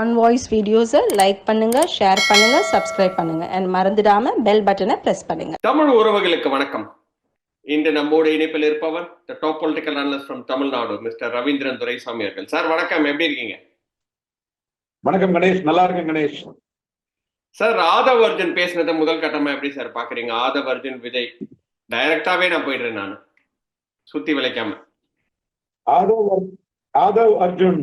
On voice வீடியோஸை like பண்ணுங்க share பண்ணுங்க சப்ஸ்கிரைப் பண்ணுங்க. அண்ட் மறந்துடாம பெல் பட்டனை பிரஸ் பண்ணுங்க. தமிழ் உறவுகளுக்கு வணக்கம். இன்று நம்மோடு இணைப்பில் இருப்பவர் the top political analyst from Tamil Nadu mister Ravindran Duraisamy அவர்கள். சார் வணக்கம். எப்படி இருக்கீங்க? வணக்கம் கணேஷ். நல்லா இருக்கேன் கணேஷ். சார் ஆதவ் அர்ஜுன் பேசினதை முதல் கட்டமா எப்படி சார் பாக்குறீங்க? ஆதவ் அர்ஜுன் விஜய். டைரக்டாவே நான் போயிடுறேன் நான். சுத்தி விளைக்காம. ஆதவ் ஆதவ் அர்ஜுன்.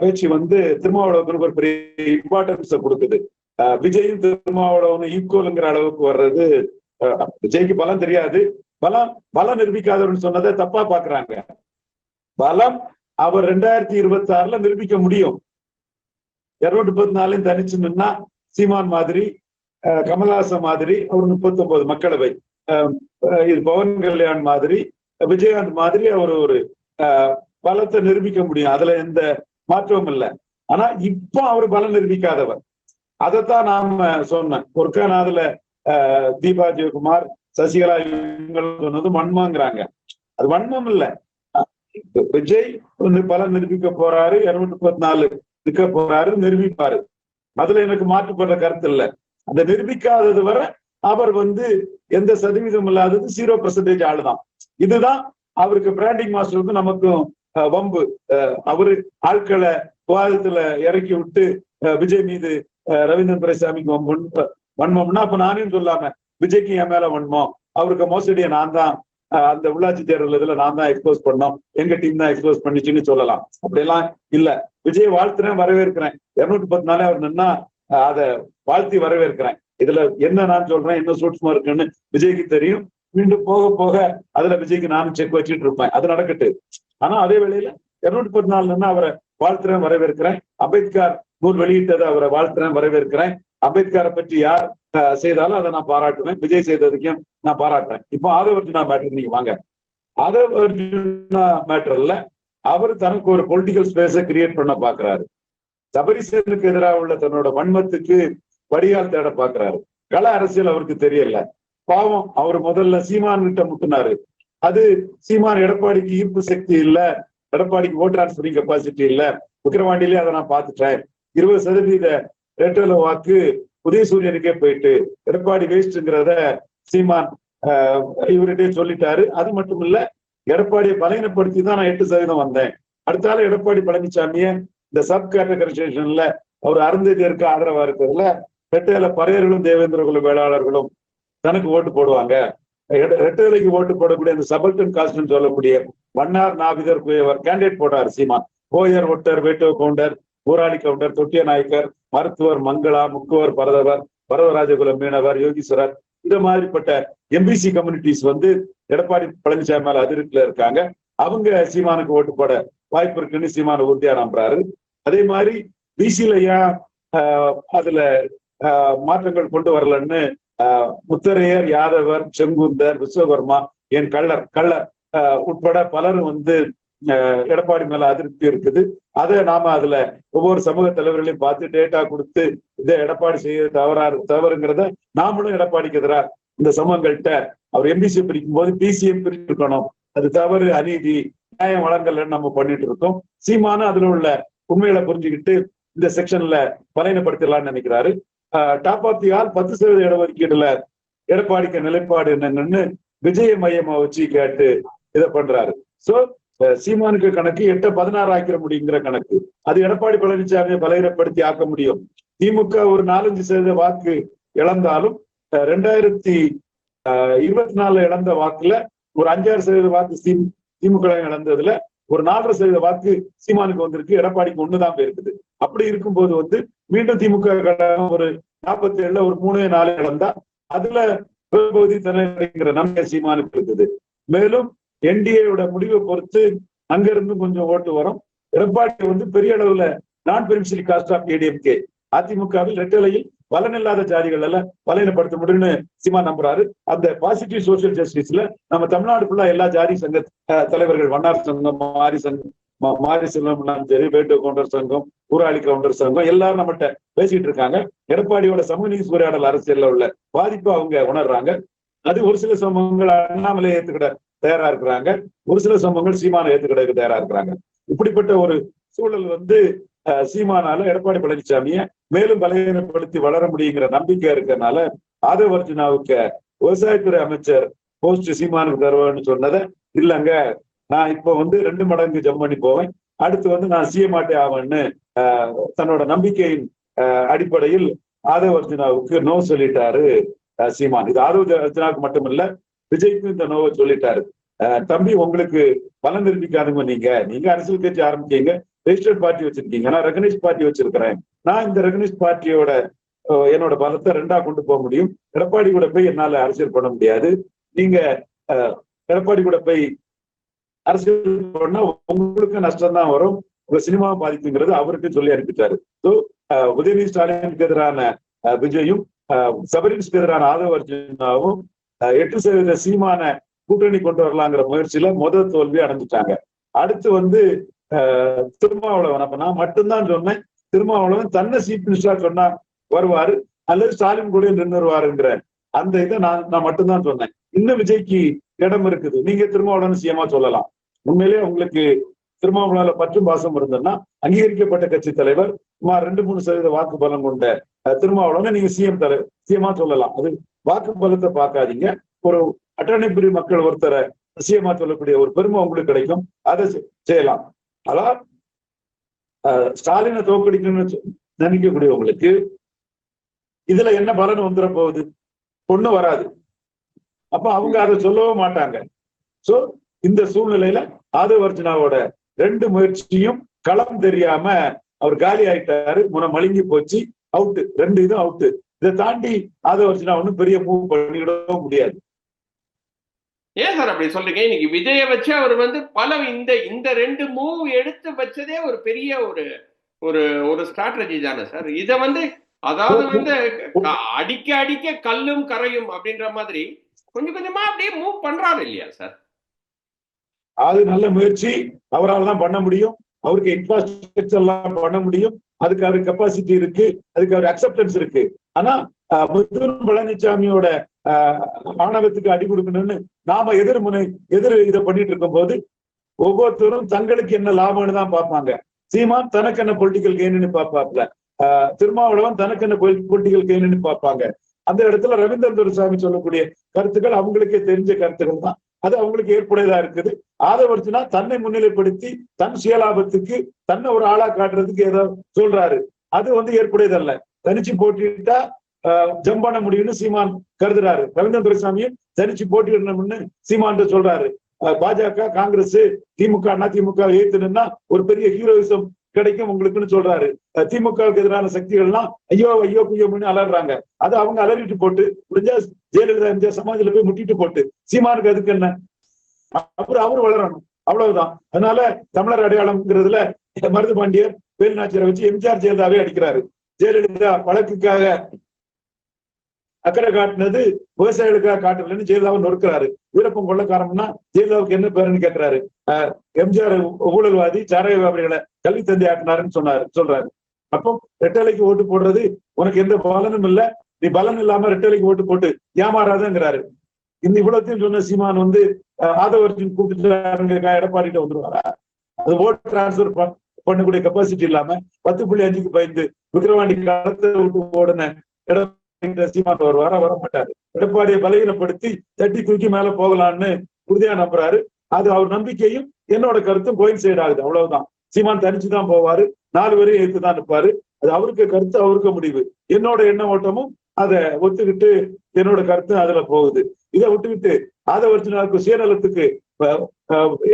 பேச்சு வந்து திருமாவளவனுக்கு ஒரு பெரிய இம்பார்ட்டன்ஸ் கொடுக்குது. விஜயும் திருமாவளவனும் ஈக்குவலுங்கிற அளவுக்கு வர்றது அஹ், விஜய்க்கு பலம் தெரியாது. பலம் பலம் நிரூபிக்காதவர்னு சொன்னதை தப்பா பாக்குறாங்க. பலம் அவர் ரெண்டாயிரத்தி இருபத்தி ஆறுல நிரூபிக்க முடியும். இருநூத்தி முப்பத்தி நாலையும் தனிச்சு நின்னா சீமான் மாதிரி கமல்ஹாசன் மாதிரி ஒரு முப்பத்தி ஒன்பது மக்களவை இது பவன் கல்யாண் மாதிரி விஜயகாந்த் மாதிரி அவர் ஒரு பலத்தை நிரூபிக்க முடியும். அதுல எந்த மாற்றவும் இல்லை ஆனா இப்போ அவர் பலம் நிரூபிக்காதவர். அதைத்தான் நாம சொன்னேன். ஒருக்கா தீபா ஜெயக்குமார் சசிகலா சொன்னது வன்மங்கிறாங்க. அது வன்மம் இல்ல விஜய் வந்து பலம் நிரூபிக்க போறாரு இருநூத்தி முப்பத்தி நாலு நிற்க போறாரு நிரூபிப்பாரு. அதுல எனக்கு மாற்றுப்படுற கருத்து இல்ல. அந்த நிரூபிக்காதது வரை அவர் வந்து எந்த சதவீதம் இல்லாதது ஜீரோ பர்சன்டேஜ் ஆளுதான். இதுதான் அவருக்கு பிராண்டிங் மாஸ்டருக்கும் நமக்கும் வம்பு அஹ், அவரு ஆட்களை விவாதத்துல இறக்கி விட்டு அஹ், விஜய் மீது அஹ், ரவீந்திரன் துரைசாமிக்கு வன்மம்னா அப்ப நானே சொல்லாம விஜய்க்கு என் மேல வன்மம். அவருக்கு மோசடியை நான் தான் அந்த உள்ளாட்சி தேர்தல் இதுல நான் தான் எக்ஸ்போஸ் பண்ணோம். எங்க டீம் தான் எக்ஸ்போஸ் பண்ணிச்சுன்னு சொல்லலாம். அப்படியெல்லாம் இல்ல. விஜய் வாழ்த்துறேன் வரவேற்கிறேன். இருநூத்தி பத்து நாளே அவர் நின்னா அத அதை வாழ்த்தி வரவேற்கிறேன். இதுல என்ன நான் சொல்றேன் என்ன சூட்சமா இருக்குன்னு விஜய்க்கு தெரியும். மீண்டும் போக போக அதுல விஜய்க்கு நானும் செக் வச்சுட்டு இருப்பேன். அது நடக்கட்டு. ஆனா அதே வேளையில இருநூத்தி பத்து நாலுன்னா அவரை வாழ்த்துறேன் வரவேற்கிறேன். அம்பேத்கர் நூல் வெளியிட்டதை அவரை வாழ்த்துறேன் வரவேற்கிறேன். அம்பேத்கரை பற்றி யார் செய்தாலும் அதை நான் பாராட்டுவேன். விஜய் செய்ததுக்கும் நான் பாராட்டுறேன். இப்போ ஆதவர்ஜுனா மேட்டர் நீங்க வாங்க. ஆதவர்ஜுனா மேட்டர்ல அவர் தனக்கு ஒரு பொலிட்டிக்கல் ஸ்பேஸை கிரியேட் பண்ண பாக்குறாரு. சபரிசனுக்கு எதிராக உள்ள தன்னோட வன்மத்துக்கு வடிகால் தேட பாக்குறாரு. கள அரசியல் அவருக்கு தெரியல. பாவம் அவர் முதல்ல சீமான் கிட்ட முட்டினாரு. அது சீமான் எடப்பாடிக்கு ஈர்ப்பு சக்தி இல்ல எடப்பாடிக்கு ஓட் டிரான்ஸ்பரிங் கெப்பாசிட்டி இல்ல. விக்கிரவாண்டிலேயே அதை நான் பார்த்துட்டேன். இருபது சதவீத ரெட்டல வாக்கு உதயசூரியனுக்கே போயிட்டு எடப்பாடி வேஸ்ட்ங்கிறத சீமான் இவர்கிட்டே இவர்கிட்டயே சொல்லிட்டாரு. அது மட்டும் இல்ல எடப்பாடியை பலகீனப்படுத்தி தான் நான் எட்டு சதவீதம் வந்தேன். அடுத்தால எடப்பாடி பழனிசாமிய இந்த சப் கேட்டகரைசேஷன்ல அவர் அருந்ததியருக்கு ஆதரவா இருக்கிறதுல ரெட்டையில பறையர்களும் தேவேந்திர குல வேளாளர்களும் தனக்கு ஓட்டு போடுவாங்க. எட- ஓட்டு போடக்கூடிய அந்த சபல்டன் காஸ்ட்னு சொல்லக்கூடிய மன்னார் நாவிதர் குயவர் கேண்டிடேட் போட்டார் சீமான் கோயர் ஒட்டர் வேட்டோ கவுண்டர் ஊராளி கவுண்டர் தொட்டிய நாயக்கர் மருத்துவர் மங்களா முக்குவர் பரதவர் பரவராஜகுல மீனவர் யோகீஸ்வரர் இந்த மாதிரிப்பட்ட எம்பிசி கம்யூனிட்டிஸ் வந்து எடப்பாடி பழனிசாமி மேல அதிருப்தில இருக்காங்க. அவங்க சீமானுக்கு ஓட்டு போட வாய்ப்பு இருக்குன்னு சீமான உறுதியா நம்புறாரு. அதே மாதிரி பிசில ஏன் ஆஹ், அதுல ஆஹ், மாற்றங்கள் கொண்டு வரலன்னு முத்தரையர் யாதவர் செங்குந்தர் விஸ்வகர்மா என் கள்ளர் கள்ளர் ஆஹ், உட்பட பலரும் வந்து ஆஹ், எடப்பாடி மேல அதிருப்தி இருக்குது. அதை நாம அதுல ஒவ்வொரு சமூக தலைவர்களையும் பார்த்து டேட்டா கொடுத்து இதை எடப்பாடி செய்ய தவறா தவறுங்கிறத நாமளும் எடப்பாடிக்கு எதிராக இந்த சமூகங்கள்கிட்ட அவர் எம்பிசி பிரிக்கும் போது பிசிஎம் பிரிச்சிருக்கணும். அது தவறு அநீதி நியாயம் வழங்கலன்னு நம்ம பண்ணிட்டு இருக்கோம். சீமானும் அதுல உள்ள உண்மைகளை புரிஞ்சுக்கிட்டு இந்த செக்ஷன்ல பலையனப்படுத்திடலாம்னு நினைக்கிறாரு. டாப் ஆஃப் தி ஆல் பத்து சதவீத இடஒதுக்கீடுல எடப்பாடிக்கு நிலைப்பாடு என்னங்கன்னு விஜய மையமா வச்சு கேட்டு இதை பண்றாரு. சோ சீமானுக்கு கணக்கு எட்ட பதினாறு ஆக்கிற முடியுங்கிற கணக்கு. அது எடப்பாடி பழனிசாமியை பலகீனப்படுத்தி ஆக்க முடியும். திமுக ஒரு நாலஞ்சு சதவீத வாக்கு இழந்தாலும் ரெண்டாயிரத்தி இருபத்தி நாலுல இழந்த வாக்குல ஒரு அஞ்சாறு சதவீத வாக்கு திமுக இழந்ததுல ஒரு நாலரை சதவீத வாக்கு சீமானுக்கு வந்திருக்கு. எடப்பாடிக்கு ஒண்ணுதான் போயிருக்குது. அப்படி இருக்கும்போது வந்து மீண்டும் திமுக கழகம் ஒரு நாற்பத்தி ஏழுல ஒரு மூணு நாலு இழந்தா அதுல பகுதி தலைங்கிற நம்பிக்கை சீமானுக்கு இருக்குது மேலும் என்டிஏவோட முடிவை பொறுத்து அங்க இருந்து கொஞ்சம் ஓட்டு வரும். எடப்பாடி வந்து பெரிய அளவுல நான் பெருமிசிலி காஸ்ட் ஆஃப் ஏடிஎம்கே அதிமுகவில் ரெட்டலையில் பலனில்லாத ஜாதிகள் எல்லாம் பலனப்படுத்த முடியும்னு சீமா நம்புறாரு. அந்த பாசிட்டிவ் சோசியல் ஜஸ்டிஸ்ல நம்ம தமிழ்நாடு ஃபுல்லா எல்லா ஜாதி சங்க தலைவர்கள் வண்ணார் சங்கம் மாரி சங்கம் மா- மாரி செல்வம் சரி வேட்டு கவுண்டர் சங்கம் ஊராளி கவுண்டர் சங்கம் எல்லாரும் நம்மகிட்ட பேசிட்டு இருக்காங்க. எடப்பாடியோட சமூக நீதி உரையாடல் அரசியல்ல உள்ள பாதிப்பு அவங்க உணர்றாங்க. அது ஒரு சில சமூகங்கள் அண்ணாமலை ஏத்துக்கிட தயாரா இருக்கிறாங்க. ஒரு சில சமூகங்கள் சீமான ஏத்துக்கிட தயாரா இருக்கிறாங்க. இப்படிப்பட்ட ஒரு சூழல் வந்து சீமானால எடப்பாடி பழனிசாமிய மேலும் பலகீனப்படுத்தி வளர முடியுங்கிற நம்பிக்கை இருக்கறனால ஆதவ அர்ஜுனாவுக்கு விவசாயத்துறை அமைச்சர் போஸ்ட் சீமானுக்கு தருவேன்னு சொன்னதை இல்லங்க நான் இப்ப வந்து ரெண்டு மடங்கு ஜம் பண்ணி போவேன். அடுத்து வந்து நான் சிஎம் ஆட்டே ஆவேன்னு தன்னோட நம்பிக்கையின் அடிப்படையில் ஆதவ அர்ஜுனாவுக்கு நோ சொல்லிட்டாரு சீமான். இது ஆதவ அர்ஜுனாவுக்கு மட்டுமில்ல விஜய்க்கும் இந்த நோவை சொல்லிட்டாரு. தம்பி உங்களுக்கு பலன் நிரூபிக்காதவங்க நீங்க. நீங்க அரசியல் கட்சி ஆரம்பிச்சீங்க ரெஜிஸ்டர்ட் பார்ட்டி வச்சிருக்கீங்க. நான் ரெகனைஸ் பார்ட்டி வச்சிருக்கிறேன். நான் இந்த ரெகனைஸ் பார்ட்டியோட என்னோட பலத்தை ரெண்டா கொண்டு போக முடியும். எடப்பாடி கூட போய் என்னால அரசியல் பண்ண முடியாது. நீங்க எடப்பாடி கூட போய் அரசியல் பண்ணா உங்களுக்கு நஷ்டம் தான் வரும். உங்க சினிமா பாதிக்குங்கிறது அவருக்கு சொல்லி அனுப்பிட்டாரு. ஸோ உதயநிதி ஸ்டாலினுக்கு எதிரான விஜயும் அஹ், சபரினுக்கு எதிரான ஆதவ அர்ஜுனாவும் எட்டு சதவீத சீமான கூட்டணி கொண்டு வரலாங்கிற முயற்சியில முதல் தோல்வி அடைஞ்சிட்டாங்க. அடுத்து வந்து திருமாவளவன். அப்ப நான் மட்டும்தான் சொன்னேன். திருமாவளவன் தன்னை சீஃப் மினிஸ்டரா சொன்னா வருவாரு. அல்லது ஸ்டாலின் கூட நின்று வருவாருங்கிற அந்த இதை நான் நான் மட்டும்தான் சொன்னேன். இன்னும் விஜய்க்கு இடம் இருக்குது. நீங்க திருமாவளவன் சிஎமா சொல்லலாம். உண்மையிலேயே உங்களுக்கு திருமாவளவன்ல பற்றும் பாசம் இருந்ததுன்னா அங்கீகரிக்கப்பட்ட கட்சி தலைவர் சுமார் ரெண்டு மூணு சதவீத வாக்கு பலம் கொண்ட அஹ், திருமாவளவனை நீங்க சிஎம் தலைவர் சிஎமா சொல்லலாம். அது வாக்கு பலத்தை பார்க்காதீங்க. ஒரு அட்டர்னி மக்கள் ஒருத்தரை சிஎமா சொல்லக்கூடிய ஒரு பெருமை உங்களுக்கு கிடைக்கும். அதை செய்யலாம். அதான் ஸ்டாலினை தோக்கடிக்கணும்னு நினைக்கக்கூடியவங்களுக்கு இதுல என்ன பலன் வந்துட போகுது? ஒண்ணு வராது. அப்ப அவங்க அதை சொல்லவும் மாட்டாங்க. சோ இந்த சூழ்நிலையில ஆதவர்ஜனாவோட ரெண்டு முயற்சியும் களம் தெரியாம அவர் காலி ஆயிட்டாரு. முன மழுங்கி போச்சு. அவுட்டு ரெண்டு இதுவும் அவுட்டு இதை தாண்டி ஆதவர்ஜனா அர்ஜுனா பெரிய மூவ் பண்ணிடவும் முடியாது. ஏன் சார் அப்படி சொல்றீங்க? இன்னைக்கு விஜய வச்சு அவர் வந்து பல இந்த இந்த ரெண்டு மூவ் எடுத்து வச்சதே ஒரு பெரிய ஒரு ஒரு ஒரு ஸ்ட்ராட்டஜி தானே சார்? இத வந்து அதாவது வந்து அடிக்க அடிக்க கல்லும் கரையும் அப்படின்ற மாதிரி கொஞ்சம் கொஞ்சமா அப்படியே மூவ் பண்றாரு இல்லையா சார்? அது நல்ல முயற்சி. அவரால் தான் பண்ண முடியும். அவருக்கு இன்ஃப்ராஸ்ட்ரக்சர் எல்லாம் பண்ண முடியும். அதுக்கு அவருக்கு கெப்பாசிட்டி இருக்கு. அதுக்கு அவர் அக்செப்டன்ஸ் இருக்கு. ஆனா அஹ், பழனிசாமியோட ஆஹ் ஆணவத்துக்கு அடி கொடுக்கணும்னு நாம எதிர் முனை எதிர் இதை பண்ணிட்டு இருக்கும் போது ஒவ்வொருத்தரும் தங்களுக்கு என்ன லாபம்னு தான் பார்ப்பாங்க. சீமான் தனக்கு என்ன பொலிட்டிக்கல் கெயின்னு பார்ப்பாப்ல அஹ், திருமாவளவன் தனக்கு என்ன பொலிட்டிக்கல் கெயின்னு பார்ப்பாங்க. அந்த இடத்துல ரவீந்திரன் துரைசாமி சொல்லக்கூடிய கருத்துக்கள் அவங்களுக்கே தெரிஞ்ச கருத்துக்கள் தான். அது அவங்களுக்கு ஏற்புடையதா இருக்குது. ஆதவர்த்தினா தன்னை முன்னிலைப்படுத்தி தன் சுயலாபத்துக்கு தன்னை ஒரு ஆளா காட்டுறதுக்கு ஏதோ சொல்றாரு. அது வந்து ஏற்புடையதல்ல. தனிச்சு போட்டிட்டா ஜம்ப் பண்ண முடியும்னு சீமான் கருதுறாரு. ரவீந்திரன் துரைசாமியும் தனிச்சு போட்டியிடணும்னு சீமான் சொல்றாரு. அஹ் பாஜக காங்கிரஸ் திமுக அண்ணா திமுக ஏத்துனா ஒரு பெரிய ஹீரோயிசம் கிடைக்கும் உங்களுக்குன்னு சொல்றாரு. அஹ் திமுகவுக்கு எதிரான சக்திகள்லாம் ஐயோ ஐயோ குய்யோம்னு அலறாங்க அது அவங்க அலறிட்டு போட்டு முடிஞ்சா ஜெயலலிதா எம்ஜிஆர் சமாஜ்ல போய் முட்டிட்டு போட்டு சீமானுக்கு அதுக்கு என்ன? அப்புறம் அவரு வளரணும். அவ்வளவுதான். அதனால தமிழர் அடையாளம்ங்கிறதுல மருது பாண்டியர் வேலுநாச்சியரை வச்சு எம்ஜிஆர் ஜெயலலிதாவே அடிக்கிறாரு. ஜெயலலிதா வழக்குக்காக அக்கறை காட்டினது விவசாயிகளுக்காக காட்டலன்னு ஜெயலலிதாவை நொறுக்கிறாரு. வீரப்பன் கொள்ளக்காரம்னா ஜெயலலிதாவுக்கு என்ன பேருன்னு கேட்கிறாரு அஹ் எம்ஜிஆர் ஊழல்வாதி சாராய வியாபாரிகளை கல்வி தந்தை ஆட்டினாருன்னு சொன்னாரு சொல்றாரு. அப்போ ரெட்டலைக்கு ஓட்டு போடுறது உனக்கு எந்த பலனும் இல்ல. நீ பலன் இல்லாம ரெட்டலைக்கு ஓட்டு போட்டு ஏமாறாதங்கிறாரு. இந்த இவ்வளவுத்தையும் சொன்ன சீமான் வந்து அஹ், ஆதவர்ஜின் கூப்பிட்டு எடப்பாடிட்ட வந்துருவாரா? அது ஓட்டு டிரான்ஸ்பர் பண்ணக்கூடிய கெப்பாசிட்டி இல்லாம பத்து புள்ளி அஞ்சுக்கு பயந்து விக்கிரவாண்டி களத்தை விட்டு ஓடுன எடப்பாடி சீமான் வருவாரா வர மாட்டாரு. எடப்பாடியை பலகீனப்படுத்தி தட்டி தூக்கி மேல போகலான்னு உறுதியா நம்புறாரு. அது அவர் நம்பிக்கையும் என்னோட கருத்தும் கோயின் சைடு ஆகுது. அவ்வளவுதான். சீமான் தனிச்சுதான் போவாரு. நாலு பேரும் எடுத்து தான் நிற்பாரு அது அவருக்கு கருத்து அவருக்கு முடிவு. என்னோட எண்ண ஓட்டமும் அதை ஒத்துக்கிட்டு என்னோட கருத்து அதுல போகுது. இதை விட்டுக்கிட்டு ஆதவர்ஜுனாவுக்கு சுயநலத்துக்கு அஹ்,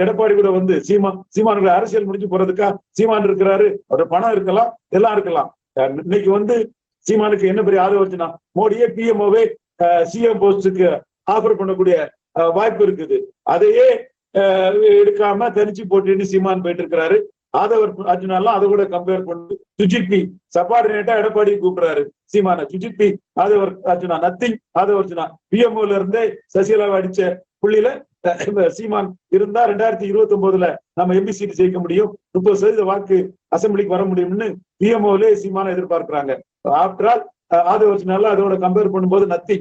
எடப்பாடி கூட வந்து சீமான் சீமானுக்கு அரசியல் முடிஞ்சு போறதுக்கா சீமான் இருக்கிறாரு. அவரோட பணம் இருக்கலாம் எல்லாம் இருக்கலாம். இன்னைக்கு வந்து சீமானுக்கு என்ன பெரிய ஆதவர்ஜுனா மோடியே பிஎம்ஓவே சிஎம் போஸ்டுக்கு ஆஃபர் பண்ணக்கூடிய வாய்ப்பு இருக்குது. அதையே எடுக்காம தெரிஞ்சு போட்டுன்னு சீமான் போயிட்டு இருக்கிறாரு ஆதவர் அர்ஜுனாலாம் அதை கூட கம்பேர் பண்ணி சுஜித் சபார்டினேட்டா எடப்பாடி கூப்பிடுறாரு. சீமான சுஜித் பி ஆதவர் அர்ஜுனா நத்திங் ஆதவ அர்ஜுனா. பிஎம்ஓல இருந்தே சசிகலாவை அடிச்ச புள்ளியில சீமான் இருந்தா ரெண்டாயிரத்தி இருபத்தி ஒன்பதுல நம்ம எம்பி சீட் ஜெயிக்க முடியும். முப்பது சதவீத வாக்கு அசம்பிளிக்கு வர முடியும்னு பிஎம்ஓலே சீமான எதிர்பார்க்கிறாங்க. ஆஃப்டர் ஆல் ஆதவ அர்ஜுனால அதோட கம்பேர் பண்ணும்போது நத்தி.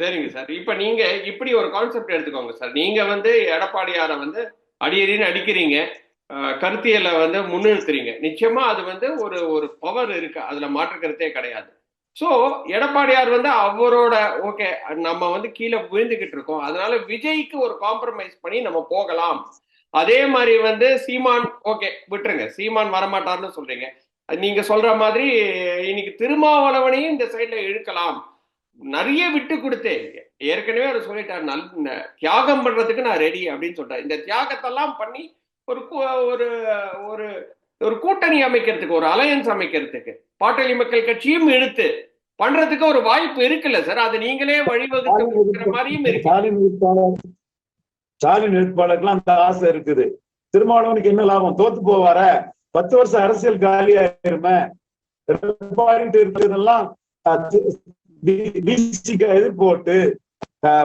சரிங்க சார். இப்ப நீங்க இப்படி ஒரு கான்செப்ட் எடுத்துக்கோங்க சார். நீங்க வந்து எடப்பாடியார வந்து அடியடின்னு அடிக்கிறீங்க. கருத்தியலை வந்து முன்னிறுத்துறீங்க. நிச்சயமா அது வந்து ஒரு ஒரு பவர் இருக்கு. அதுல மாற்று கருத்தே கிடையாது. ஸோ எடப்பாடியார் வந்து அவரோட ஓகே நம்ம வந்து கீழே விழுந்துகிட்டு இருக்கோம். அதனால விஜய்க்கு ஒரு காம்ப்ரமைஸ் பண்ணி நம்ம போகலாம். அதே மாதிரி வந்து சீமான் ஓகே விட்டுருங்க. சீமான் வரமாட்டார்னு சொல்றீங்க. நீங்க சொல்ற மாதிரி இன்னைக்கு திருமாவளவனையும் இந்த சைட்ல இழுக்கலாம். நிறைய விட்டு கொடுத்தேன். ஏற்கனவே அவர் சொல்லிட்டார் நல் தியாகம் பண்றதுக்கு நான் ரெடி அப்படின்னு சொல்றாரு இந்த தியாகத்தெல்லாம் பண்ணி ஒரு ஒரு ஒரு ஒரு கூட்டணி அமைக்கிறதுக்கு ஒரு அலையன்ஸ் அமைக்கிறதுக்கு பாட்டாளி மக்கள் கட்சியும் இழுத்து பண்றதுக்கு ஒரு வாய்ப்பு இருக்குல்ல சார்? அது நீங்களே வழிவகுக்கிற மாதிரியும் இருக்கு. ஸ்டாலின் வேட்பாளர் ஸ்டாலின் வேட்பாளருக்குலாம் அந்த ஆசை இருக்குது. திருமாவளவனுக்கு என்ன லாபம்? தோத்து போவார? பத்து வருஷம் அரசியல் காலியாயிருமே. எடப்பாடிட்டு இருக்கிறதெல்லாம் எதிர்ப்பு ஓட்டு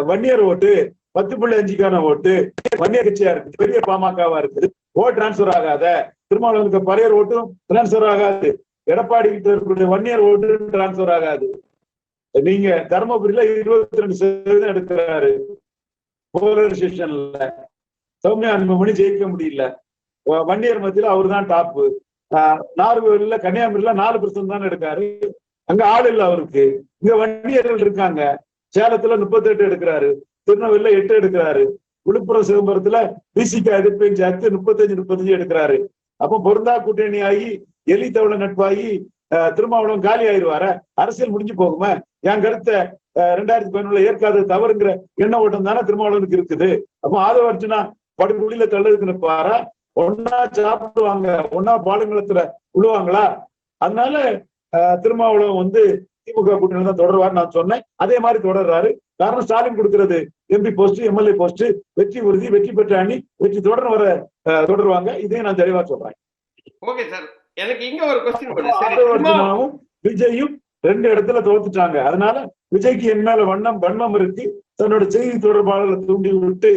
வன்னியர் ஓட்டு பத்து புள்ளி அஞ்சுக்கான ஓட்டு வன்னியர் கட்சியா இருக்கு பெரிய பாமகவா இருக்குது. ஓட் டிரான்ஸ்பர் ஆகாத திருமாவளவனுக்கு பழையர் ஓட்டும் டிரான்ஸ்பர் ஆகாது. எடப்பாடி கிட்ட இருக்கக்கூடிய வன்னியர் ஓட்டு டிரான்ஸ்பர் ஆகாது. நீங்க தருமபுரியில இருபத்தி ரெண்டு சதவீதம் எடுக்கிறாரு. போலரைசேஷன்ல. சௌமியா அன்புமணி ஜெயிக்க முடியல. வன்னியர் மத்தியில அவர் தான் டாப்பு நார்வேல கன்னியாகுமரியில நாலு பர்சன்ட் தான் எடுக்காரு. அங்க ஆள் இல்ல அவருக்கு. இங்க வன்னியர்கள் இருக்காங்க. சேலத்துல முப்பத்தெட்டு எடுக்கிறாரு. திருநெல்வேலியில எட்டு எடுக்கிறாரு. விழுப்புரம் சிதம்பரத்துல பிசிக்கு எதிர்ப்பையும் சேர்த்து முப்பத்தஞ்சு முப்பத்தஞ்சு எடுக்கிறாரு. அப்ப பொருந்தா கூட்டணி ஆகி எலி தவளை நட்பாகி அஹ், திருமாவளவன் காலி ஆயிடுவார அரசியல் முடிஞ்சு போகுமா? என் கருத்தை அஹ், ரெண்டாயிரத்தி பதினொன்றுல ஏற்காத தவறுங்கிற எண்ண ஓட்டம் தானே திருமாவளவனுக்கு இருக்குது. அப்ப ஆதவ அர்ஜுனா படுகுழியில தள்ளதுக்கு நிற்பாரா? ஒன்னா சாப்பிடுவாங்க ஒன்னா பாலுங்களத்துல விழுவாங்களா அதனால திருமாவளவன் வந்து திமுக கூட்டணி தான் தொடருவார் நான் சொன்னேன். அதே மாதிரி தொடர்றாரு. காரணம் ஸ்டாலின் கொடுக்கிறது எம்பி போஸ்ட் எம்எல்ஏ போஸ்ட் வெற்றி உறுதி வெற்றி பெற்ற அணி வெற்றி தொடர்ந்து வர தொடருவாங்க. இதையும் நான் தெளிவா சொல்றேன். ஓகே சார் எனக்கு இங்க ஒரு கொஸ்டின் விஜயும் ரெண்டு இடத்துல தோத்துட்டாங்க. அதனால விஜய்க்கு என் மேல வண்ணம் வன்மம் இருக்கு தன்னோட செய்தி தொடர்பாளர்களை தூண்டி விட்டு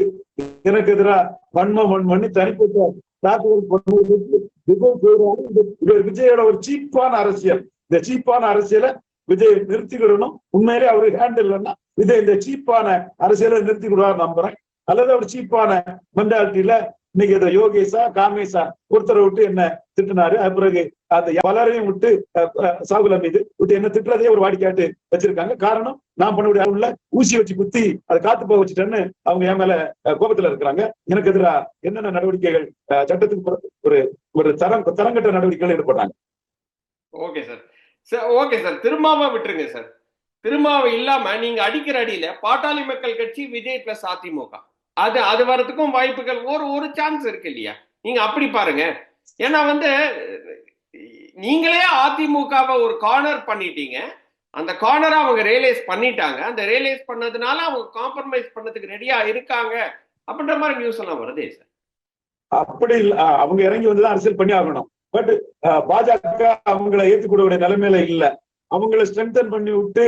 எனக்கு எதிராக வன்மம் வன் பண்ணி தனிப்பட்ட தாக்குதல் பண்ணுவதற்கு விஜய் செய்றாரு. விஜயோட ஒரு சீப்பான அரசியல். இந்த சீப்பான அரசியலை விஜய் நிறுத்திக்கிடணும் உண்மையிலே அவரு ஹேண்டில் இல்லைன்னா விஜய் இந்த சீப்பான அரசியலை நிறுத்தி விடுவார் நம்புறேன். அல்லது அவர் சீப்பான மென்டாலிட்டியில இன்னைக்கு இதை யோகேஷா காமேஷா ஒருத்தரை விட்டு என்ன திட்டினாரு. அது பிறகு அந்த பலரையும் விட்டு சாகுல மீது விட்டு என்ன திட்டுறதே ஒரு வாடிக்கையாட்டு வச்சிருக்காங்க. காரணம் நான் பண்ணக்கூடிய உள்ள ஊசி வச்சு குத்தி அதை காத்து போக வச்சுட்டேன்னு அவங்க என் மேல கோபத்துல இருக்கிறாங்க. எனக்கு எதிரா என்னென்ன நடவடிக்கைகள் அஹ், சட்டத்துக்கு ஒரு ஒரு தரம் தரங்கட்ட நடவடிக்கைகள் ஈடுபடுறாங்க okay sir. Sir okay sir. திருமாவை விட்டுருங்க சார். திருமாவை இல்லாம நீங்க அடிக்கிற அடியில பாட்டாளி மக்கள் கட்சி விஜய் பிளஸ் அதிமுக. அது அது வரதுக்கும் வாய்ப்புகள் ஒரு ஒரு சான்ஸ் இருக்கு இல்லையா? நீங்க அப்படி பாருங்க. ஏன்னா வந்து நீங்களே அதிமுகவை ஒரு கார்னர் பண்ணிட்டீங்க. அந்த கார்னரை அவங்க ரியலைஸ் பண்ணிட்டாங்க. அந்த ரியலைஸ் பண்ணதுனால அவங்க காம்ப்ரமைஸ் பண்ணதுக்கு ரெடியா இருக்காங்க அப்படின்ற மாதிரி நியூஸ் எல்லாம் வருதே சார் அப்படி இல்ல அவங்க இறங்கி வந்துதான் அரசியல் பண்ணி ஆகணும். பட் பாஜக அவங்கள ஏத்துக்கூடிய நிலைமையில இல்ல. அவங்கள ஸ்ட்ரென்தன் பண்ணி விட்டு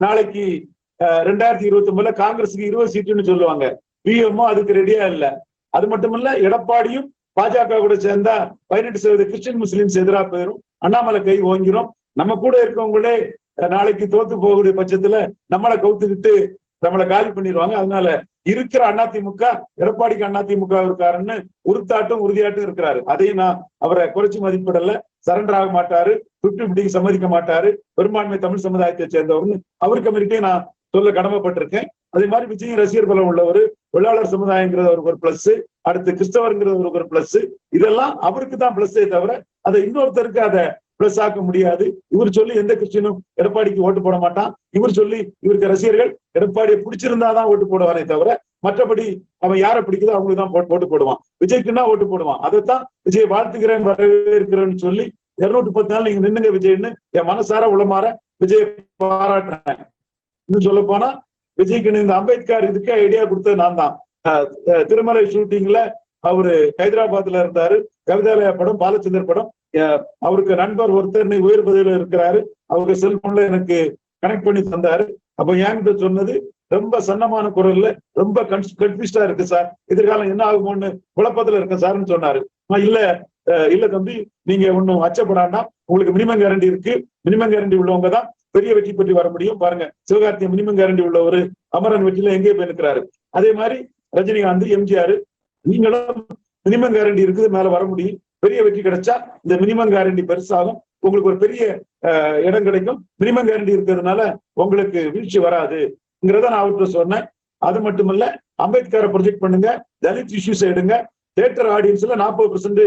நாளைக்கு ரெண்டாயிரத்தி இருபத்தி ஒன்பதுல காங்கிரஸுக்கு இருபது சீட்டுன்னு சொல்லுவாங்க. பிஎம்ஓ அதுக்கு ரெடியா இல்ல. அது மட்டும் இல்ல எடப்பாடியும் பாஜக கூட சேர்ந்தா பதினெட்டு சதவீத கிறிஸ்டின் முஸ்லிம்ஸ் எதிராக போயிரும். அண்ணாமலை கை ஓங்கிரும். நம்ம கூட இருக்கவங்களே நாளைக்கு தோத்து போகக்கூடிய பட்சத்துல நம்மளை கவுத்துக்கிட்டு நம்மளை காலி பண்ணிடுவாங்க. அதனால இருக்கிற அதிமுக எடப்பாடிக்கு அதிமுக இருக்காருன்னு உறுத்தாட்டும் உறுதியாட்டும் இருக்கிறாரு. அதையும் நான் அவரை குறைச்சி மதிப்பிடல. சரண்டர் ஆக மாட்டாரு. பிப்டி பிப்டிக்கு சம்மதிக்க மாட்டாரு. பெரும்பான்மை தமிழ் சமுதாயத்தை சேர்ந்தவர்னு அவருக்கு அமெரிக்கே நான் சொல்ல கடமைப்பட்டிருக்கேன். அதே மாதிரி விஜய் ரசிகர் பலம் உள்ளவர் தொழிலாளர் சமுதாயங்கிறது அவருக்கு ஒரு பிளஸ் அடுத்து கிறிஸ்தவருங்கிறது அவருக்கு ஒரு பிளஸ் இதெல்லாம் அவருக்கு தான் பிளஸ்ஸே தவிர அதை இன்னொருத்தருக்கு அதை பிளஸ் ஆக்க முடியாது. இவர் சொல்லி எந்த கிறிஸ்டினும் எடப்பாடிக்கு ஓட்டு போட மாட்டான். இவர் சொல்லி இவருக்கு ரசிகர்கள் எடப்பாடியை பிடிச்சிருந்தாதான் ஓட்டு போடுவானே தவிர மற்றபடி அவன் யாரை பிடிக்குதோ அவங்களுக்கு தான் ஓட்டு போடுவான். விஜய்க்குன்னா ஓட்டு போடுவான். அதைத்தான் விஜய் வாழ்த்துக்கிறேன் வரவேற்கிறேன்னு சொல்லி இருநூத்தி பத்து நாள் நீங்க நின்னுங்க விஜய்னு என் மனசார உளமாற விஜய் பாராட்டுறேன். இன்னும் சொல்ல போனா விஜய்க்கு இந்த அம்பேத்கர் இதுக்கே ஐடியா கொடுத்தது நான் தான் திருமலை ஷூட்டிங்ல அவரு ஹைதராபாத்ல இருந்தாரு. கவிதாலயா படம் பாலச்சந்தர் படம். அவருக்கு நண்பர் ஒருத்தர் உயர் பதவியில இருக்கிறாரு. அவருக்கு செல்போன்ல எனக்கு கனெக்ட் பண்ணி தந்தாரு. அப்ப என்கிட்ட சொன்னது ரொம்ப சன்னமான குரல்ல ரொம்ப கன்ஃபியூஸ்டா இருக்கு சார். எதிர்காலம் என்ன ஆகுமோன்னு குழப்பத்துல இருக்கேன் சார்னு சொன்னாரு. இல்ல அஹ், இல்ல தம்பி நீங்க ஒன்னும் அச்சப்படாண்டா உங்களுக்கு மினிமம் கேரண்டி இருக்கு. மினிமம் கேரண்டி உள்ளவங்க தான். பெரிய வெற்றி பெற்று வர முடியும். பாருங்க சிவகார்த்திய மினிமம் கேரண்டி உள்ள ஒரு அமரன் வெற்றியில எங்கே போய் நிற்கிறாரு அதே மாதிரி ரஜினிகாந்த் எம்ஜிஆர் நீங்களும் மினிமம் கேரண்டி இருக்குது மேல வர முடியும். பெரிய வெற்றி கிடைச்சா இந்த மினிமம் கேரண்டி பெருசாகும். உங்களுக்கு ஒரு பெரிய இடம் கிடைக்கும். மினிமம் கேரண்டி இருக்கிறதுனால உங்களுக்கு வீழ்ச்சி வராதுங்கிறத நான் அவர்கிட்ட சொன்னேன். அது மட்டுமல்ல அம்பேத்கரை ப்ரொஜெக்ட் பண்ணுங்க தலித் இஷ்யூஸ் எடுங்க. தேட்டர் ஆடியன்ஸ்ல நாற்பது பெர்சென்ட்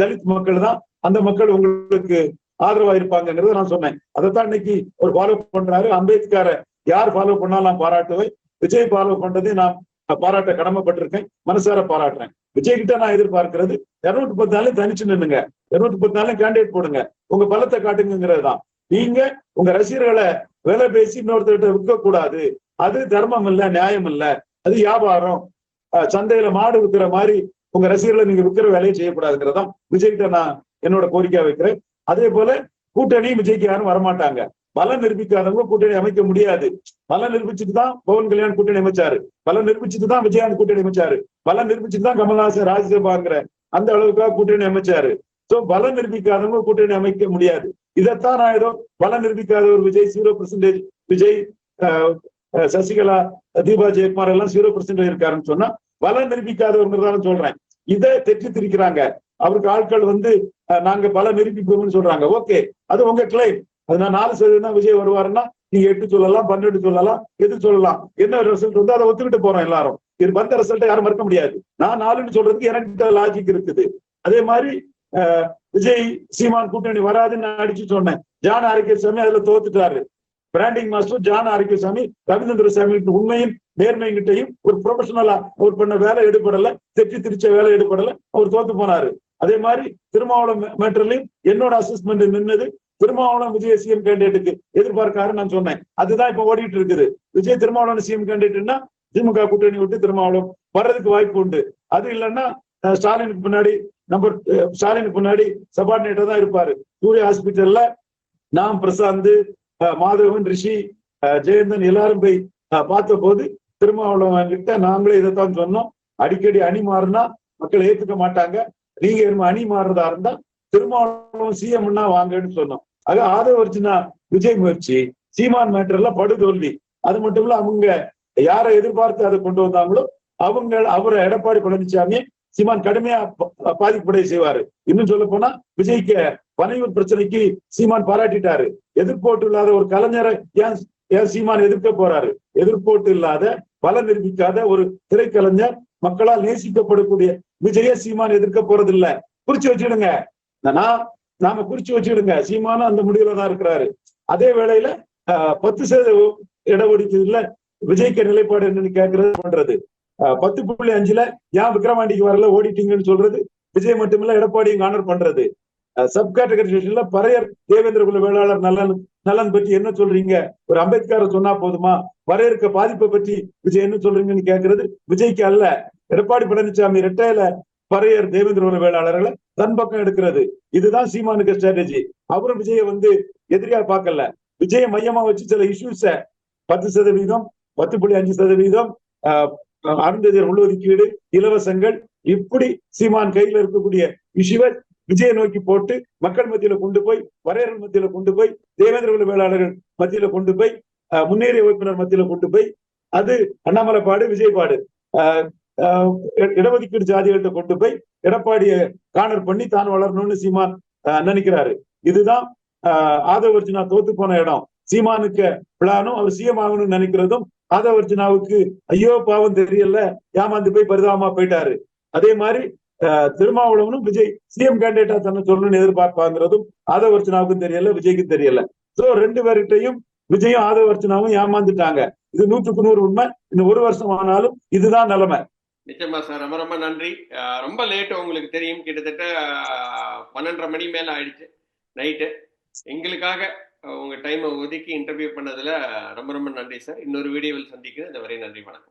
தலித் மக்கள் தான். அந்த மக்கள் உங்களுக்கு ஆதரவா இருப்பாங்கிறத நான் சொன்னேன். அதைத்தான் இன்னைக்கு ஒரு ஃபாலோ பண்றாரு. அம்பேத்கரை யார் ஃபாலோ பண்ணாலும் நான் பாராட்டுவேன். விஜய் ஃபாலோ பண்றதை நான் பாராட்ட கடமைப்பட்டிருக்கேன். மனசார பாராட்டுறேன். விஜய் கிட்ட நான் எதிர்பார்க்கிறது இருநூத்தி பத்து நாளையும் தனிச்சு நின்னுங்க இருநூத்தி பத்து நாளையும் கேண்டிடேட் போடுங்க. உங்க பலத்தை காட்டுங்கிறது தான். நீங்க உங்க ரசிகர்களை வேலை பேசி இன்னொருத்தர்கிட்ட விற்க கூடாது அது தர்மம் இல்ல நியாயம் இல்ல. அது வியாபாரம். சந்தையில மாடு விற்கிற மாதிரி உங்க ரசிகர்களை நீங்க விற்கிற வேலையை செய்யக்கூடாதுங்கிறதான் விஜய்கிட்ட நான் என்னோட கோரிக்கை வைக்கிறேன். அதே போல கூட்டணி விஜய்க்கு யாரும் வரமாட்டாங்க. பலம் நிரூபிக்காதவங்க கூட்டணி அமைக்க முடியாது. பலம் நிரூபிச்சுட்டு தான் பவன் கல்யாண் கூட்டணி அமைச்சாரு. பலம் நிரூபிச்சுட்டு தான் விஜயகாந்த் கூட்டணி அமைச்சாரு. பலம் நிரூபிச்சுட்டு தான் கமல்ஹாசன் ராஜ்யசபாங்கிற அந்த அளவுக்காக கூட்டணி அமைச்சாரு. சோ பலம் நிரூபிக்காதவங்க கூட்டணி அமைக்க முடியாது. இதைத்தான் நான் ஏதோ பலம் நிரூபிக்காத ஒரு விஜய் ஜீரோ பெர்சன்டேஜ் விஜய் சசிகலா தீபா ஜெயக்குமார் எல்லாம் ஜீரோ பெர்சன்டேஜ் இருக்காருன்னு சொன்னா பலம் நிரூபிக்காதவங்க சொல்றேன். இதை தெற்றி திரிக்கிறாங்க அவருக்கு ஆட்கள் வந்து நாங்க பல நிரூபிப்போம்னு சொல்றாங்க. ஓகே அது உங்க கிளைம் அது நான் நாலு சதவீதம் விஜய் வருவாருன்னா நீங்க எட்டு சொல்லலாம் பன்னெண்டு சொல்லலாம் எது சொல்லலாம் என்ன ரிசல்ட் வந்து அதை ஒத்துக்கிட்டு போறோம் எல்லாரும். இது வந்த ரிசல்ட்டை யாரும் மறுக்க முடியாது. நான் நாலுன்னு சொல்றதுக்கு எனக்கு லாஜிக் இருக்குது. அதே மாதிரி விஜய் சீமான் கூட்டணி வராதுன்னு நான் அடிச்சு சொன்னேன். ஜான் ஆரோக்கியசாமி அதுல தோத்துட்டாரு. Branding master John Arokiasamy Ravindra Sami உண்மையும் நேர்மைங்கிட்டையும் ஒரு ப்ரொஃபஷனலா அவர் பண்ண வேலை எடுபடல தெற்றி திரிச்ச வேலை எடுபடல அவர் தோத்து போனாரு. அதே மாதிரி திருமாவளம் மேட்டர்லயும் என்னோட அசஸ்மெண்ட் நின்னது திருமாவளம் விஜய் சிஎம் கேண்டிடேட்டுக்கு எதிர்பார்க்காரு நான் சொன்னேன். அதுதான் இப்ப ஓடிட்டு இருக்குது. விஜய் திருமாவளவன் சிஎம் கேண்டிடேட்னா திமுக கூட்டணி விட்டு திருமாவளம் வர்றதுக்கு வாய்ப்பு உண்டு. அது இல்லைன்னா ஸ்டாலினுக்கு பின்னாடி நம்பர் ஸ்டாலினுக்கு பின்னாடி சபார்டினேட்டர் தான் இருப்பாரு. சூரிய ஹாஸ்பிட்டல்ல நாம் பிரசாந்த் மாதவன் ரிஷி அஹ், ஜெயந்தன் எல்லாரும் போய் பார்த்த போது திருமாவளவன் கிட்ட நாங்களே இதைத்தான் சொன்னோம். அடிக்கடி அணி மாறினா மக்கள் ஏத்துக்க மாட்டாங்க. நீங்க நம்ம அணி மாறுறதா இருந்தா திருமாவளவன் சிஎம்னா வாங்கன்னு சொன்னோம். ஆக ஆதவர்ஜினா விஜய் முயற்சி சீமான் மேட்டர்ல படுதோல்வி. அது மட்டும் இல்ல அவங்க யாரை எதிர்பார்த்து அதை கொண்டு வந்தாங்களோ அவங்க அவரை எடப்பாடி பழனிசாமி சீமான் கடுமையா பாதிப்புடைய செய்வாரு. இன்னும் சொல்ல போனா விஜய்க்கு பனையூர் பிரச்சனைக்கு சீமான் பாராட்டிட்டாரு. எதிர்ப்போட்டு இல்லாத ஒரு கலைஞரை ஏன் ஏன் சீமான் எதிர்க்க போறாரு? எதிர்ப்போட்டு இல்லாத பல நிரூபிக்காத ஒரு திரைக்கலைஞர் மக்களால் நேசிக்கப்படக்கூடிய விஜய சீமான் எதிர்க்க போறது இல்ல குறிச்சு வச்சிடுங்க நாம குறிச்சு வச்சிடுங்க சீமானும் அந்த முடிவுல தான் இருக்கிறாரு. அதே வேளையில பத்து சதவீத இடஒதுக்கீடுல விஜய்க்கு நிலைப்பாடு என்னன்னு கேட்கறது பண்றது ஆஹ், பத்து புள்ளி அஞ்சுல ஏன் விக்ரவாண்டிக்கு வரல ஓடிட்டீங்கன்னு சொல்றது விஜய் மட்டுமில்ல எடப்பாடியும் கானர் பண்றது. சப் கேட்டகரைசேஷன்ல பறையர் தேவேந்திர குல வேளாளர் நலன் நலன் பற்றி என்ன சொல்றீங்க? ஒரு அம்பேத்கரை சொன்னா போதுமா? வரையறுக்க பாதிப்பை பற்றி விஜய் என்ன சொல்றீங்கன்னு கேட்கறது விஜய்க்கு அல்ல. எடப்பாடி பழனிசாமி ரெட்டையில பறையர் தேவேந்திர உலக வேளாளர்களை தன் பக்கம் எடுக்கிறது. இதுதான் சீமானுக்கு ஸ்ட்ராட்டஜி அவரும் விஜய வந்து எதிரியா பார்க்கல. விஜய மையமா வச்சு சில இஷ்யூஸ பத்து சதவீதம் பத்து புள்ளி அஞ்சு சதவீதம் அருந்ததியர் உள்ஒதுக்கீடு இலவசங்கள் இப்படி சீமான் கையில இருக்கக்கூடிய இஷ்யூவை விஜய நோக்கி போட்டு மக்கள் மத்தியில கொண்டு போய் வரையர்கள் மத்தியில கொண்டு போய் தேவேந்திர உலக வேளாளர்கள் மத்தியில கொண்டு போய் முன்னேறிய உறுப்பினர் மத்தியில கொண்டு போய் அது அண்ணாமலை பாடு ஆஹ், இடஒதுக்கீடு ஜாதிகள்கிட்ட கொண்டு போய் எடப்பாடியை கானர் பண்ணி தான் வளரணும்னு சீமான் ஆஹ், நினைக்கிறாரு. இதுதான் ஆஹ், ஆதவர்ஜுனா தோத்து போன இடம். சீமானுக்கு பிளானும் அவர் சிஎம் ஆகணும்னு நினைக்கிறதும் ஆதவர்ஜுனாவுக்கு ஐயோ பாவம் தெரியல ஏமாந்து போய் பரிதாபமா போயிட்டாரு. அதே மாதிரி ஆஹ், திருமாவளவனும் விஜய் சிஎம் கேண்டிடேட்டா தன்னை சொல்லணும்னு எதிர்பார்ப்பாங்கிறதும் ஆதவர்ஜுனாவுக்கும் தெரியல விஜய்க்கும் தெரியல. சோ ரெண்டு பேர்கிட்டையும் விஜயும் ஆதவர்ஜுனாவும் ஏமாந்துட்டாங்க. இது நூற்றுக்கு நூறு உண்மை. இன்னும் ஒரு வருஷம் ஆனாலும் இதுதான் நிலைமை. நிச்சயமா சார். ரொம்ப ரொம்ப நன்றி. ரொம்ப லேட் உங்களுக்கு தெரியும். கிட்டத்தட்ட பன்னெண்டரை மணி மேல ஆயிடுச்சு. நைட்டு எங்களுக்காக உங்க டைமை ஒதுக்கி இன்டர்வியூ பண்ணதுல ரொம்ப ரொம்ப நன்றி சார். இன்னொரு வீடியோவில் சந்திக்கிறேன். இந்த வரை நன்றி வணக்கம்.